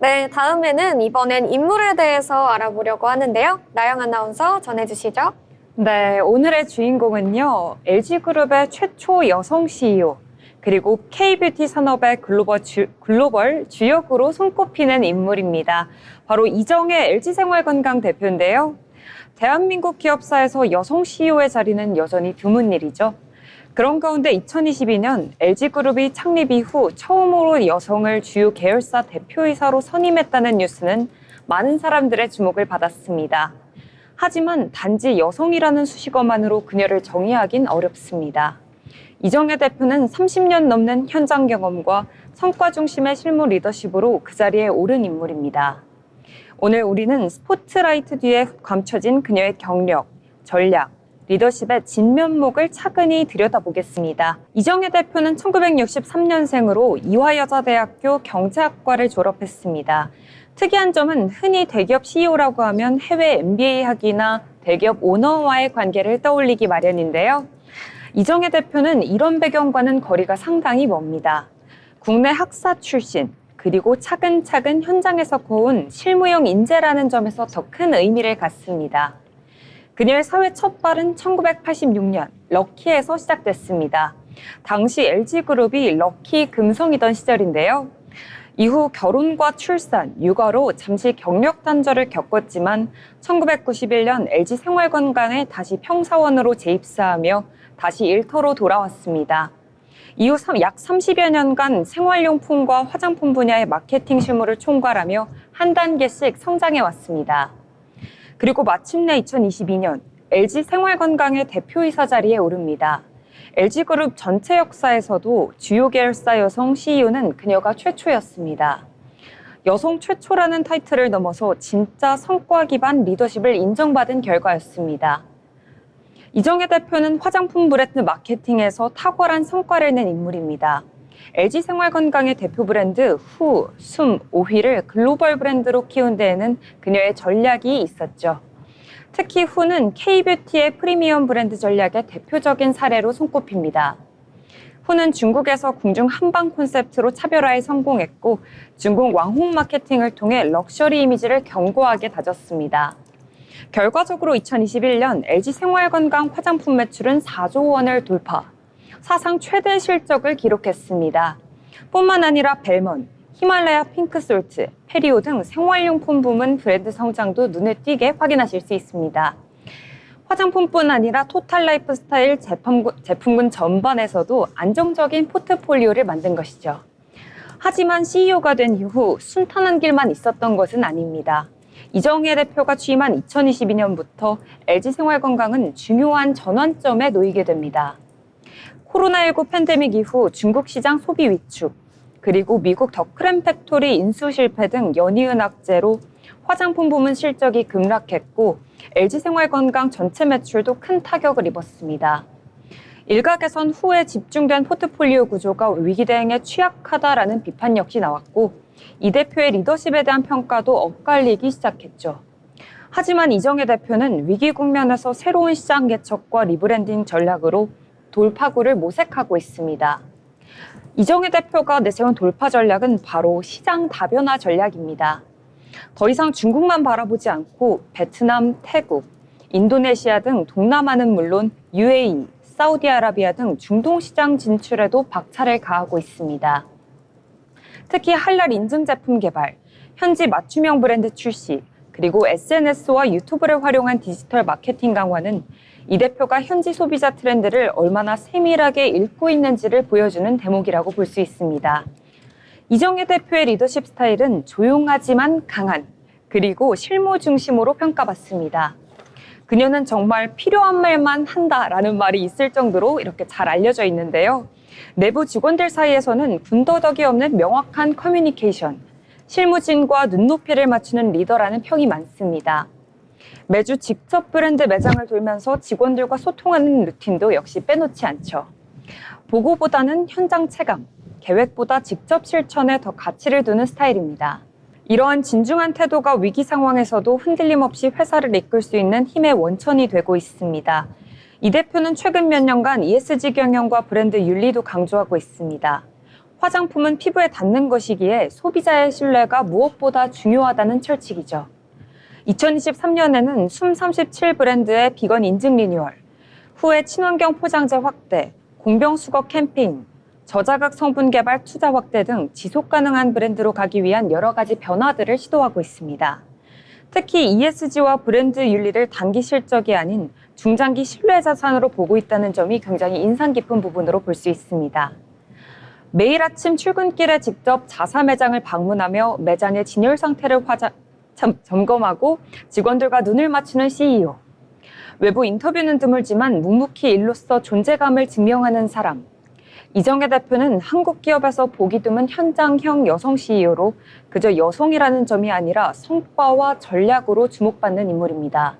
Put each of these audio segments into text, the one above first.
네, 다음에는 이번엔 인물에 대해서 알아보려고 하는데요. 나영 아나운서 전해주시죠. 네, 오늘의 주인공은요, LG그룹의 최초 여성 CEO, 그리고 K뷰티 산업의 글로벌, 주, 글로벌 주역으로 손꼽히는 인물입니다. 바로 이정혜 LG생활건강 대표인데요. 대한민국 기업사에서 여성 CEO의 자리는 여전히 드문 일이죠. 그런 가운데 2022년 LG그룹이 창립 이후 처음으로 여성을 주요 계열사 대표이사로 선임했다는 뉴스는 많은 사람들의 주목을 받았습니다. 하지만 단지 여성이라는 수식어만으로 그녀를 정의하긴 어렵습니다. 이정혜 대표는 30년 넘는 현장 경험과 성과 중심의 실무 리더십으로 그 자리에 오른 인물입니다. 오늘 우리는 스포트라이트 뒤에 감춰진 그녀의 경력, 전략, 리더십의 진면목을 차근히 들여다보겠습니다. 이정혜 대표는 1963년생으로 이화여자대학교 경제학과를 졸업했습니다. 특이한 점은 흔히 대기업 CEO라고 하면 해외 MBA 학위나 대기업 오너와의 관계를 떠올리기 마련인데요. 이정혜 대표는 이런 배경과는 거리가 상당히 멉니다. 국내 학사 출신, 그리고 차근차근 현장에서 거운 실무형 인재라는 점에서 더 큰 의미를 갖습니다. 그녀의 사회 첫 발은 1986년 럭키에서 시작됐습니다. 당시 LG그룹이 럭키 금성이던 시절인데요. 이후 결혼과 출산, 육아로 잠시 경력 단절을 겪었지만 1991년 LG 생활건강에 다시 평사원으로 재입사하며 다시 일터로 돌아왔습니다. 이후 약 30여 년간 생활용품과 화장품 분야의 마케팅 실무를 총괄하며 한 단계씩 성장해 왔습니다. 그리고 마침내 2022년 LG 생활건강의 대표이사 자리에 오릅니다. LG그룹 전체 역사에서도 주요 계열사 여성 CEO는 그녀가 최초였습니다. 여성 최초라는 타이틀을 넘어서 진짜 성과 기반 리더십을 인정받은 결과였습니다. 이정혜 대표는 화장품 브랜드 마케팅에서 탁월한 성과를 낸 인물입니다. LG 생활건강의 대표 브랜드 후, 숨, 오휘를 글로벌 브랜드로 키운 데에는 그녀의 전략이 있었죠. 특히 후는 K뷰티의 프리미엄 브랜드 전략의 대표적인 사례로 손꼽힙니다. 후는 중국에서 궁중 한방 콘셉트로 차별화에 성공했고 중국 왕홍 마케팅을 통해 럭셔리 이미지를 견고하게 다졌습니다. 결과적으로 2021년 LG 생활건강 화장품 매출은 4조 원을 돌파, 사상 최대 실적을 기록했습니다. 뿐만 아니라 벨먼, 히말라야 핑크솔트, 페리오 등 생활용품 부문 브랜드 성장도 눈에 띄게 확인하실 수 있습니다. 화장품뿐 아니라 토탈 라이프 스타일 제품군, 제품군 전반에서도 안정적인 포트폴리오를 만든 것이죠. 하지만 CEO가 된 이후 순탄한 길만 있었던 것은 아닙니다. 이정혜 대표가 취임한 2022년부터 LG 생활건강은 중요한 전환점에 놓이게 됩니다. 코로나19 팬데믹 이후 중국 시장 소비 위축, 그리고 미국 더크램 팩토리 인수 실패 등 연이은 악재로 화장품 부문 실적이 급락했고 LG 생활건강 전체 매출도 큰 타격을 입었습니다. 일각에선 후에 집중된 포트폴리오 구조가 위기 대응에 취약하다라는 비판 역시 나왔고 이 대표의 리더십에 대한 평가도 엇갈리기 시작했죠. 하지만 이정혜 대표는 위기 국면에서 새로운 시장 개척과 리브랜딩 전략으로 돌파구를 모색하고 있습니다. 이정혜 대표가 내세운 돌파 전략은 바로 시장 다변화 전략입니다. 더 이상 중국만 바라보지 않고 베트남, 태국, 인도네시아 등 동남아는 물론 UAE, 사우디아라비아 등 중동 시장 진출에도 박차를 가하고 있습니다. 특히 할랄 인증 제품 개발, 현지 맞춤형 브랜드 출시, 그리고 SNS와 유튜브를 활용한 디지털 마케팅 강화는 이 대표가 현지 소비자 트렌드를 얼마나 세밀하게 읽고 있는지를 보여주는 대목이라고 볼 수 있습니다. 이정혜 대표의 리더십 스타일은 조용하지만 강한, 그리고 실무 중심으로 평가받습니다. 그녀는 정말 필요한 말만 한다라는 말이 있을 정도로 이렇게 잘 알려져 있는데요. 내부 직원들 사이에서는 군더더기 없는 명확한 커뮤니케이션, 실무진과 눈높이를 맞추는 리더라는 평이 많습니다. 매주 직접 브랜드 매장을 돌면서 직원들과 소통하는 루틴도 역시 빼놓지 않죠. 보고보다는 현장 체감, 계획보다 직접 실천에 더 가치를 두는 스타일입니다. 이러한 진중한 태도가 위기 상황에서도 흔들림 없이 회사를 이끌 수 있는 힘의 원천이 되고 있습니다. 이 대표는 최근 몇 년간 ESG 경영과 브랜드 윤리도 강조하고 있습니다. 화장품은 피부에 닿는 것이기에 소비자의 신뢰가 무엇보다 중요하다는 철칙이죠. 2023년에는 숨37 브랜드의 비건 인증 리뉴얼, 후에 친환경 포장재 확대, 공병 수거 캠페인, 저자극 성분 개발 투자 확대 등 지속 가능한 브랜드로 가기 위한 여러 가지 변화들을 시도하고 있습니다. 특히 ESG와 브랜드 윤리를 단기 실적이 아닌 중장기 신뢰 자산으로 보고 있다는 점이 굉장히 인상 깊은 부분으로 볼 수 있습니다. 매일 아침 출근길에 직접 자사 매장을 방문하며 매장의 진열 상태를 화자, 참, 점검하고 직원들과 눈을 맞추는 CEO. 외부 인터뷰는 드물지만 묵묵히 일로서 존재감을 증명하는 사람. 이정혜 대표는 한국 기업에서 보기 드문 현장형 여성 CEO로 그저 여성이라는 점이 아니라 성과와 전략으로 주목받는 인물입니다.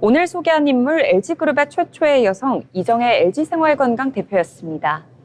오늘 소개한 인물 LG그룹의 최초의 여성 이정혜 LG생활건강 대표였습니다.